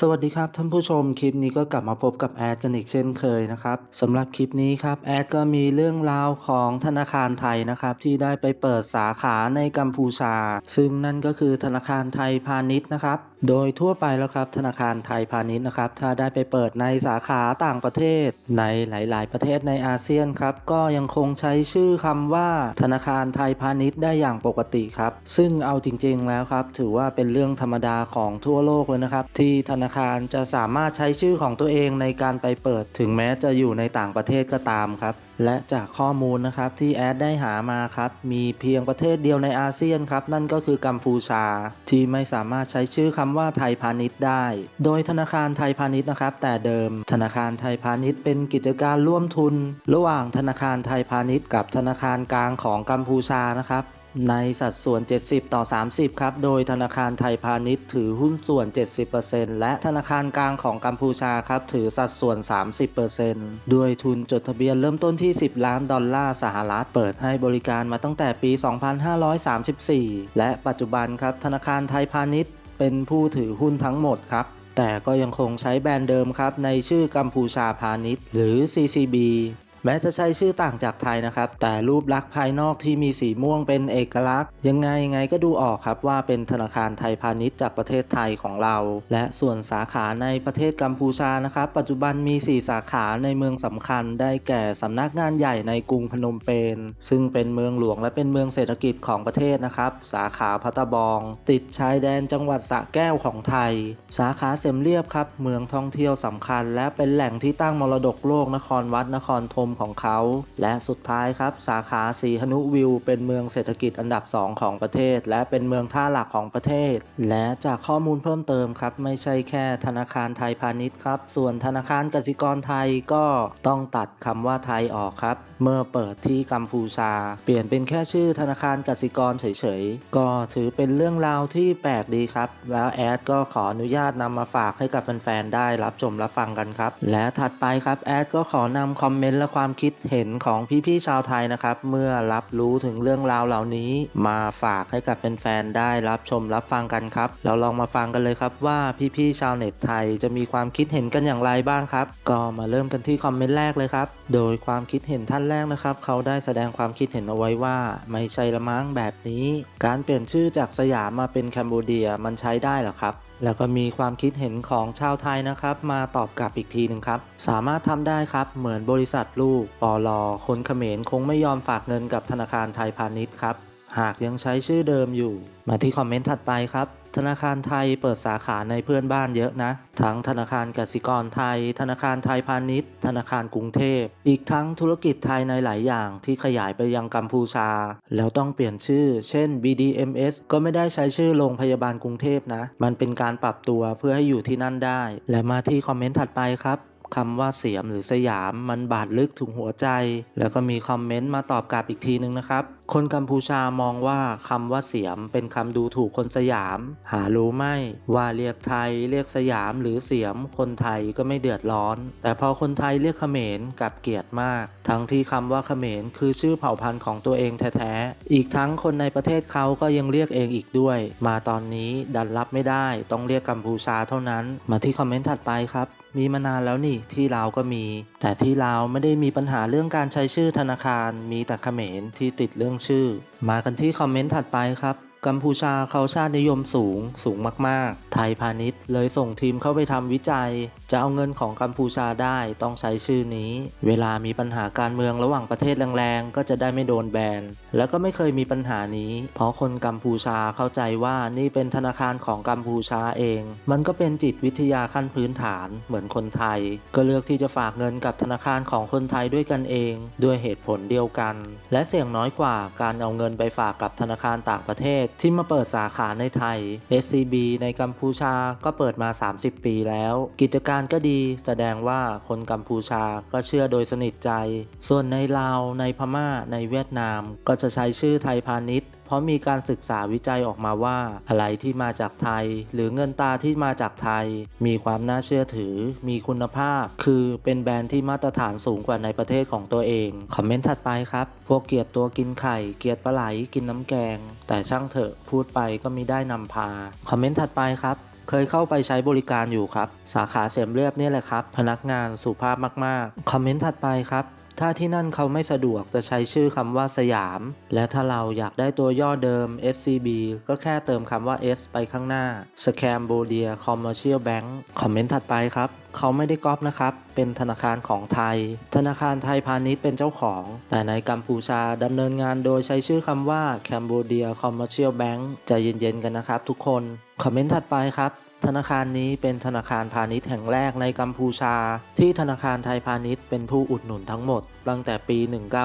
สวัสดีครับท่านผู้ชมคลิปนี้ก็กลับมาพบกับแอดกันอีกเช่นเคยนะครับสำหรับคลิปนี้ครับแอดก็มีเรื่องราวของธนาคารไทยนะครับที่ได้ไปเปิดสาขาในกัมพูชา ซึ่งนั่นก็คือธนาคารไทยพาณิชย์นะครับโดยทั่วไปแล้วครับธนาคารไทยพาณิชย์นะครับถ้าได้ไปเปิดในสาขาต่างประเทศ ในหลาย ๆ ประเทศในอาเซียนครับก็ยังคงใช้ชื่อคำว่า ธนาคารไทยพาณิชย์ได้อย่างปกติครับซึ่งเอาจริง ๆ แล้วครับถือว่าเป็นเรื่องธรรมดาของทั่วโลกเลยนะครับที่ธนาคารจะสามารถใช้ชื่อของตัวเองในการไปเปิด ถึงแม้จะอยู่ในต่างประเทศก็ตามครับ และจากข้อมูลนะครับที่แอดได้หามาครับ มีเพียงประเทศเดียวในอาเซียนครับ นั่นก็คือกัมพูชา ที่ไม่สามารถใช้ชื่อคำว่าไทยพาณิชย์ได้ โดยธนาคารไทยพาณิชย์นะครับ แต่เดิม ธนาคารไทยพาณิชย์เป็นกิจการร่วมทุน ระหว่างธนาคารไทยพาณิชย์กับธนาคารกลางของกัมพูชานะครับ ในสัดส่วน 70 ต่อ 30 ครับ โดยธนาคารไทยพาณิชย์ถือหุ้นส่วน 70%และธนาคารกลางของกัมพูชาครับ ถือสัดส่วน 30%ด้วยทุนจดทะเบียนเริ่มต้นที่ 10 ล้านดอลลาร์สหรัฐ เปิดให้บริการมาตั้งแต่ปี 2534 และปัจจุบันครับ ธนาคารไทยพาณิชย์ เป็นผู้ถือหุ้นทั้งหมดครับแต่ก็ยังคงใช้แบรนด์เดิมครับในชื่อกัมพูชาพาณิชย์หรือ CCB แม้จะใช้ชื่อต่างจากไทยนะครับ แต่รูปลักษณ์ภายนอกที่มีสีม่วงเป็นเอกลักษณ์ ยังไงยังไงก็ดูออกครับว่าเป็นธนาคารไทยพาณิชย์จากประเทศไทยของเรา และส่วนสาขาในประเทศกัมพูชานะครับ ปัจจุบันมี 4 สาขาในเมืองสำคัญ ได้แก่สำนักงานใหญ่ในกรุงพนมเปญซึ่งเป็นเมืองหลวงและเป็นเมืองเศรษฐกิจของประเทศนะครับ สาขาพัตตบอง ติดชายแดนจังหวัดสระแก้วของไทย สาขาเสมเรียบครับ เมืองท่องเที่ยวสำคัญ และเป็นแหล่งที่ตั้งมรดกโลกนครวัดนครธมของเขา และสุดท้ายครับสาขาสีหนุวิว เป็นเมืองเศรษฐกิจอันดับ 2 ของประเทศ และเป็นเมืองท่าหลักของประเทศ และจากข้อมูลเพิ่มเติมครับ ไม่ใช่แค่ธนาคารไทยพาณิชย์ครับ ส่วนธนาคารกสิกรไทยก็ต้องตัดคำว่าไทยออกครับ เมื่อเปิดที่กัมพูชา เปลี่ยนเป็นแค่ชื่อธนาคารกสิกรเฉยๆ ก็ถือเป็นเรื่องราวที่แปลกดีครับ แล้วแอดก็ขออนุญาตนำมาฝากให้กับแฟนๆได้รับชมรับฟังกันครับ และถัดไปครับแอดก็ขอนำคอมเมนต์และความความคิดเห็นของพี่ๆชาวไทยนะครับ เมื่อรับรู้ถึงเรื่องราวเหล่านี้ มาฝากให้กับแฟนๆได้รับชมรับฟังกันครับ เราลองมาฟังกันเลยครับว่าพี่ๆชาวเน็ตไทยจะมีความคิดเห็นกันอย่างไรบ้างครับ ก็มาเริ่มกันที่คอมเมนต์แรกเลยครับ โดยความคิดเห็นท่านแรกนะครับ เขาได้แสดงความคิดเห็นเอาไว้ว่า ไม่ใช่ละมั้งแบบนี้ การเปลี่ยนชื่อจากสยามมาเป็นแคนเบเดียมันใช้ได้หรอครับ แล้วก็มีความคิดเห็นของชาวไทยนะครับ มาตอบกลับอีกทีหนึ่งครับ สามารถทำได้ครับ เหมือนบริษัทลูกปอลอคนเขมรคงไม่ยอมฝากเงินกับธนาคารไทยพาณิชย์ครับ หากยังใช้ชื่อเดิมอยู่ มาที่คอมเมนต์ถัดไปครับ ธนาคารไทยเปิดสาขาในเพื่อนบ้านเยอะนะ ทั้งธนาคารกสิกรไทย ธนาคารไทยพาณิชย์ ธนาคารกรุงเทพ อีกทั้งธุรกิจไทยในหลายอย่างที่ขยายไปยังกัมพูชา แล้วต้องเปลี่ยนชื่อ เช่น BDMS ก็ไม่ได้ใช้ชื่อโรงพยาบาลกรุงเทพนะ มันเป็นการปรับตัวเพื่อให้อยู่ที่นั่นได้ และมาที่คอมเมนต์ถัดไปครับคำว่าเสียมหรือสยามมันบาดลึกถึงหัวใจ แล้วก็มีคอมเมนต์มาตอบกลับอีกทีนึงนะครับคนกัมพูชามองว่าคำว่าเสียมเป็นคำดูถูกคนสยาม หารู้ไหมว่าเรียกไทยเรียกสยามหรือเสียม คนไทยก็ไม่เดือดร้อน แต่พอคนไทยเรียกเขมรกลับเกลียดมาก ทั้งที่คำว่าเขมรคือชื่อเผ่าพันธุ์ของตัวเองแท้ๆอีกทั้งคนในประเทศเขาก็ยังเรียกเองอีกด้วย มาตอนนี้ดันรับไม่ได้ต้องเรียกกัมพูชาเท่านั้น มาที่คอมเมนต์ถัดไปครับมีมานานแล้วนี่ที่ลาวก็มี แต่ที่ลาวไม่ได้มีปัญหาเรื่องการใช้ชื่อธนาคาร มีแต่เขมรที่ติดเรื่องชื่อ มากันที่คอมเมนต์ถัดไปครับ กัมพูชาเขาชาตินิยมสูง สูงมากๆ ไทยพาณิชย์เลยส่งทีมเข้าไปทำวิจัย จะเอาเงินของกัมพูชาได้ต้องใช้ชื่อนี้ เวลามีปัญหาการเมืองระหว่างประเทศแรงๆ ก็จะได้ไม่โดนแบน แล้วก็ไม่เคยมีปัญหานี้ เพราะคนกัมพูชาเข้าใจว่านี่เป็นธนาคารของกัมพูชาเอง มันก็เป็นจิตวิทยาขั้นพื้นฐานเหมือนคนไทย ก็เลือกที่จะฝากเงินกับธนาคารของคนไทยด้วยกันเอง ด้วยเหตุผลเดียวกัน และเสี่ยงน้อยกว่าการเอาเงินไปฝากกับธนาคารต่างประเทศที่มาเปิดสาขาในไทย SCB ในกัมพูชาก็เปิดมา 30 ปีแล้ว กิจการก็ดีแสดงว่าคนกัมพูชาก็เชื่อโดยสนิทใจ ส่วนในลาวในพม่าในเวียดนามก็จะใช้ชื่อไทยพาณิชย์ ราะมีการศึกษาวิจัยออกมาว่า อะไรที่มาจากไทย หรือเงินตาที่มาจากไทย มีความน่าเชื่อถือ มีคุณภาพ คือเป็นแบรนด์ที่มาตรฐานสูงกว่าในประเทศของตัวเอง คอมเมนต์ถัดไปครับ พวกเกลียดตัวกินไข่ เกลียดปลาไหลกินน้ำแกง แต่ช่างเถอะพูดไปก็มีได้นำพา คอมเมนต์ถัดไปครับเคยเข้าไปใช้บริการอยู่ครับ สาขาเสียมเรียบนี่แหละครับ พนักงานสุภาพมากๆ คอมเมนต์ถัดไปครับ ถ้าที่นั่นเขาไม่สะดวกจะใช้ชื่อคำว่าสยาม และถ้าเราอยากได้ตัวย่อเดิม SCB ก็แค่เติมคำว่า S ไปข้างหน้า Scambodia Commercial Bank คอมเมนต์ถัดไปครับ เขาไม่ได้ก๊อปนะครับ เป็นธนาคารของไทย ธนาคารไทยพาณิชย์เป็นเจ้าของ แต่ในกัมพูชาดำเนินงานโดยใช้ชื่อคำว่า Cambodia Commercial Bank ใจเย็นๆกันนะครับทุกคน คอมเมนต์ถัดไปครับ ธนาคารนี้เป็นธนาคารพาณิชย์แห่งแรกในกัมพูชา ที่ธนาคารไทยพาณิชย์เป็นผู้อุดหนุนทั้งหมด ตั้งแต่ปี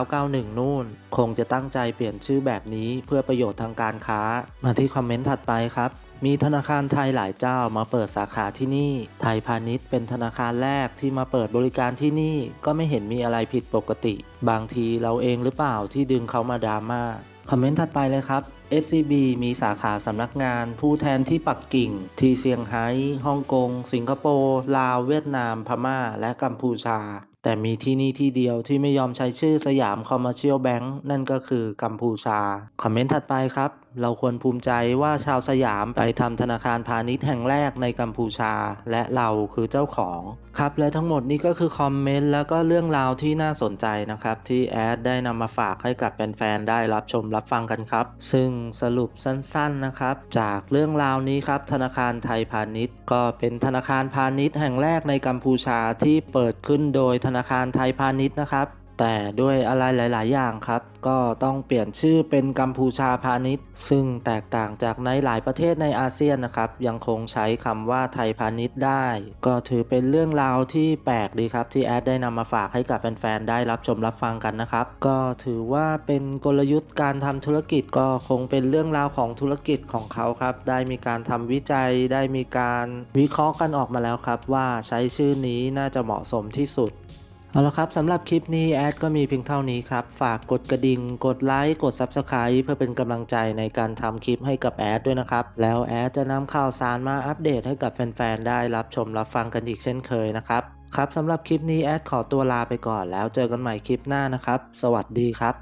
1991 นู่น คงจะตั้งใจเปลี่ยนชื่อแบบนี้เพื่อประโยชน์ทางการค้า มาที่คอมเมนต์ถัดไปครับมีธนาคารไทยหลายเจ้ามาเปิดสาขาที่นี่ ไทยพาณิชย์เป็นธนาคารแรกที่มาเปิดบริการที่นี่ ก็ไม่เห็นมีอะไรผิดปกติ บางทีเราเองหรือเปล่าที่ดึงเขามาดราม่า คอมเมนต์ถัดไปเลยครับ SCB มีสาขาสำนักงานผู้แทนที่ปักกิ่ง ที่เซี่ยงไฮ้ฮ่องกง สิงคโปร์ ลาว เวียดนาม พม่า และกัมพูชา แต่มีที่นี่ที่เดียวที่ไม่ยอมใช้ชื่อสยามคอมเมอร์เชียลแบงก์นั่นก็คือกัมพูชา คอมเมนต์ถัดไปครับ เราควรภูมิใจว่าชาวสยามไปทำธนาคารพาณิชย์แห่งแรกในกัมพูชา และเราคือเจ้าของครับและทั้งหมดนี้ก็คือคอมเมนต์แล้วก็เรื่องราวที่น่าสนใจนะครับที่แอดได้นำมาฝากให้กับแฟนๆได้รับชมรับฟังกันครับ ซึ่งสรุปสั้นๆนะครับ จากเรื่องราวนี้ครับธนาคารไทยพาณิชย์ ก็เป็นธนาคารพาณิชย์แห่งแรกในกัมพูชาที่เปิดขึ้นโดยธนาคารไทยพาณิชย์นะครับ แต่ด้วยอะไรหลาย ๆ อย่างครับ ก็ต้องเปลี่ยนชื่อเป็นกัมพูชาพาณิชย์ ซึ่งแตกต่างจากในหลายประเทศในอาเซียนนะครับ ยังคงใช้คำว่าไทยพาณิชย์ได้ ก็ถือเป็นเรื่องราวที่แปลกดีครับ ที่แอดได้นำมาฝากให้กับแฟน ๆ ได้รับชมรับฟังกันนะครับ ก็ถือว่าเป็นกลยุทธ์การทำธุรกิจก็คงเป็นเรื่องราวของธุรกิจของเขาครับ ได้มีการทำวิจัย ได้มีการวิเคราะห์กันออกมาแล้วครับ ว่าใช้ชื่อนี้น่าจะเหมาะสมที่สุด เอาละครับสำหรับคลิปนี้แอดก็มีเพียงเท่านี้ครับ ฝากกดกระดิ่ง กดไลค์ กด Subscribe เพื่อเป็นกำลังใจในการทำคลิปให้กับแอดด้วยนะครับ แล้วแอดจะนำข่าวสารมาอัปเดตให้กับแฟนๆ ได้รับชมรับฟังกันอีกเช่นเคยนะครับ ครับสำหรับคลิปนี้แอดขอตัวลาไปก่อนแล้วเจอกันใหม่คลิปหน้านะครับ สวัสดีครับ